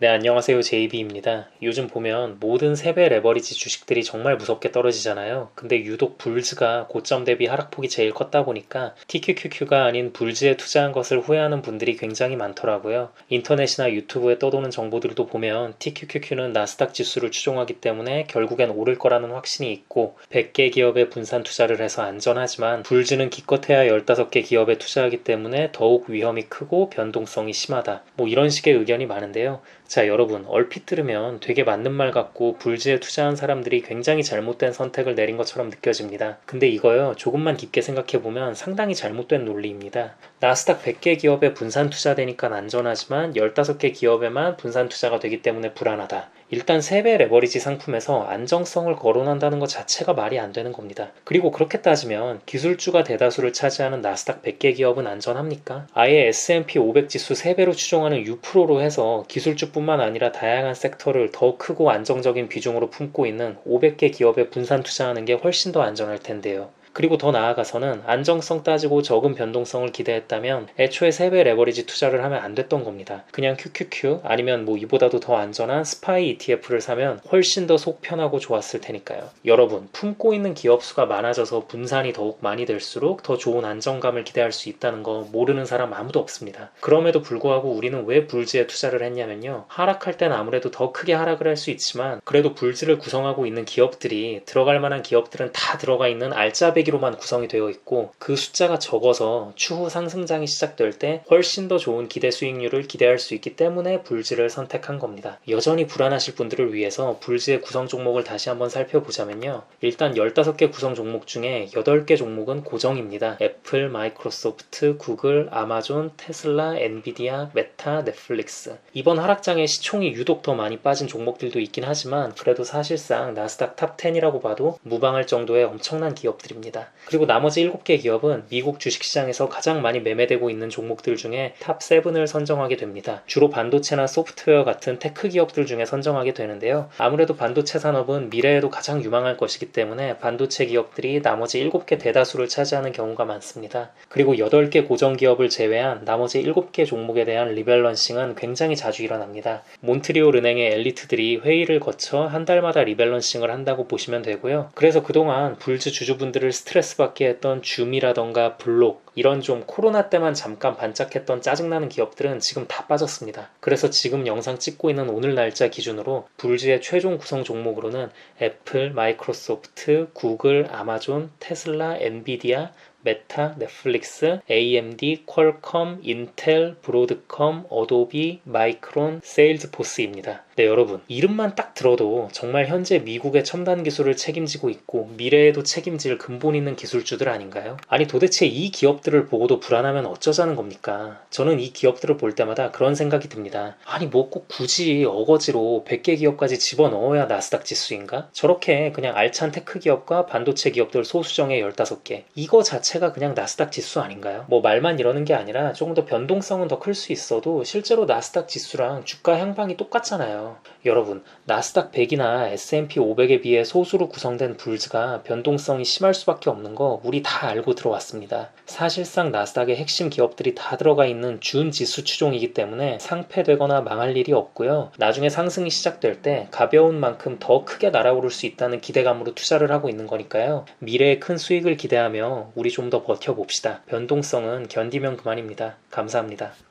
네, 안녕하세요. JB입니다. 요즘 보면 모든 세배 레버리지 주식들이 정말 무섭게 떨어지잖아요. 근데 유독 불즈가 고점 대비 하락폭이 제일 컸다 보니까 TQQQ가 아닌 불즈에 투자한 것을 후회하는 분들이 굉장히 많더라고요. 인터넷이나 유튜브에 떠도는 정보들도 보면 TQQQ는 나스닥 지수를 추종하기 때문에 결국엔 오를 거라는 확신이 있고 100개 기업에 분산 투자를 해서 안전하지만 불즈는 기껏해야 15개 기업에 투자하기 때문에 더욱 위험이 크고 변동성이 심하다. 뭐 이런 식의 의견이 많은데요. 자, 여러분, 얼핏 들으면 되게 맞는 말 같고 불지에 투자한 사람들이 굉장히 잘못된 선택을 내린 것처럼 느껴집니다. 근데 이거요, 조금만 깊게 생각해보면 상당히 잘못된 논리입니다. 나스닥 100개 기업에 분산 투자되니까 안전하지만 15개 기업에만 분산 투자가 되기 때문에 불안하다. 일단 3배 레버리지 상품에서 안정성을 거론한다는 것 자체가 말이 안 되는 겁니다. 그리고 그렇게 따지면 기술주가 대다수를 차지하는 나스닥 100개 기업은 안전합니까? 아예 S&P 500 지수 3배로 추종하는 U%로 해서 기술주뿐만 아니라 다양한 섹터를 더 크고 안정적인 비중으로 품고 있는 500개 기업에 분산 투자하는 게 훨씬 더 안전할 텐데요. 그리고 더 나아가서는 안정성 따지고 적은 변동성을 기대했다면 애초에 3배 레버리지 투자를 하면 안 됐던 겁니다. 그냥 QQQ 아니면 뭐 이보다도 더 안전한 스파이 ETF를 사면 훨씬 더 속 편하고 좋았을 테니까요. 여러분, 품고 있는 기업 수가 많아져서 분산이 더욱 많이 될수록 더 좋은 안정감을 기대할 수 있다는 거 모르는 사람 아무도 없습니다. 그럼에도 불구하고 우리는 왜 불지에 투자를 했냐면요. 하락할 땐 아무래도 더 크게 하락을 할 수 있지만 그래도 불지를 구성하고 있는 기업들이 들어갈 만한 기업들은 다 들어가 있는 알짜배기 기로만 구성이 되어 있고 그 숫자가 적어서 추후 상승장이 시작될 때 훨씬 더 좋은 기대 수익률을 기대할 수 있기 때문에 불지를 선택한 겁니다. 여전히 불안하실 분들을 위해서 불지의 구성 종목을 다시 한번 살펴보자면요. 일단 15개 구성 종목 중에 8개 종목은 고정입니다. 애플, 마이크로소프트, 구글, 아마존, 테슬라, 엔비디아, 메타, 넷플릭스. 이번 하락장에 시총이 유독 더 많이 빠진 종목들도 있긴 하지만 그래도 사실상 나스닥 탑 10이라고 봐도 무방할 정도의 엄청난 기업들입니다. 있습니다. 그리고 나머지 7개 기업은 미국 주식시장에서 가장 많이 매매되고 있는 종목들 중에 탑 7을 선정하게 됩니다. 주로 반도체나 소프트웨어 같은 테크 기업들 중에 선정하게 되는데요. 아무래도 반도체 산업은 미래에도 가장 유망할 것이기 때문에 반도체 기업들이 나머지 7개 대다수를 차지하는 경우가 많습니다. 그리고 8개 고정 기업을 제외한 나머지 7개 종목에 대한 리밸런싱은 굉장히 자주 일어납니다. 몬트리올 은행의 엘리트들이 회의를 거쳐 한 달마다 리밸런싱을 한다고 보시면 되고요. 그래서 그동안 불즈 주주분들을 스트레스 받게 했던 줌이라던가 블록 이런 좀 코로나 때만 잠깐 반짝했던 짜증나는 기업들은 지금 다 빠졌습니다. 그래서 지금 영상 찍고 있는 오늘 날짜 기준으로 불지의 최종 구성 종목으로는 애플, 마이크로소프트, 구글, 아마존, 테슬라, 엔비디아, 메타, 넷플릭스, AMD, 퀄컴, 인텔, 브로드컴, 어도비, 마이크론, 세일즈포스입니다. 네, 여러분. 이름만 딱 들어도 정말 현재 미국의 첨단 기술을 책임지고 있고 미래에도 책임질 근본 있는 기술주들 아닌가요? 아니 도대체 이 기업들을 보고도 불안하면 어쩌자는 겁니까? 저는 이 기업들을 볼 때마다 그런 생각이 듭니다. 아니 뭐 꼭 굳이 어거지로 100개 기업까지 집어넣어야 나스닥 지수인가? 저렇게 그냥 알찬 테크 기업과 반도체 기업들 소수정의 15개. 이거 자체가 그냥 나스닥 지수 아닌가요? 뭐 말만 이러는 게 아니라 조금 더 변동성은 더 클 수 있어도 실제로 나스닥 지수랑 주가 향방이 똑같잖아요. 여러분, 나스닥 100이나 S&P 500에 비해 소수로 구성된 불즈가 변동성이 심할 수밖에 없는 거 우리 다 알고 들어왔습니다. 사실상 나스닥의 핵심 기업들이 다 들어가 있는 준 지수 추종이기 때문에 상패되거나 망할 일이 없고요. 나중에 상승이 시작될 때 가벼운 만큼 더 크게 날아오를 수 있다는 기대감으로 투자를 하고 있는 거니까요. 미래에 큰 수익을 기대하며 우리 좀 더 버텨봅시다. 변동성은 견디면 그만입니다. 감사합니다.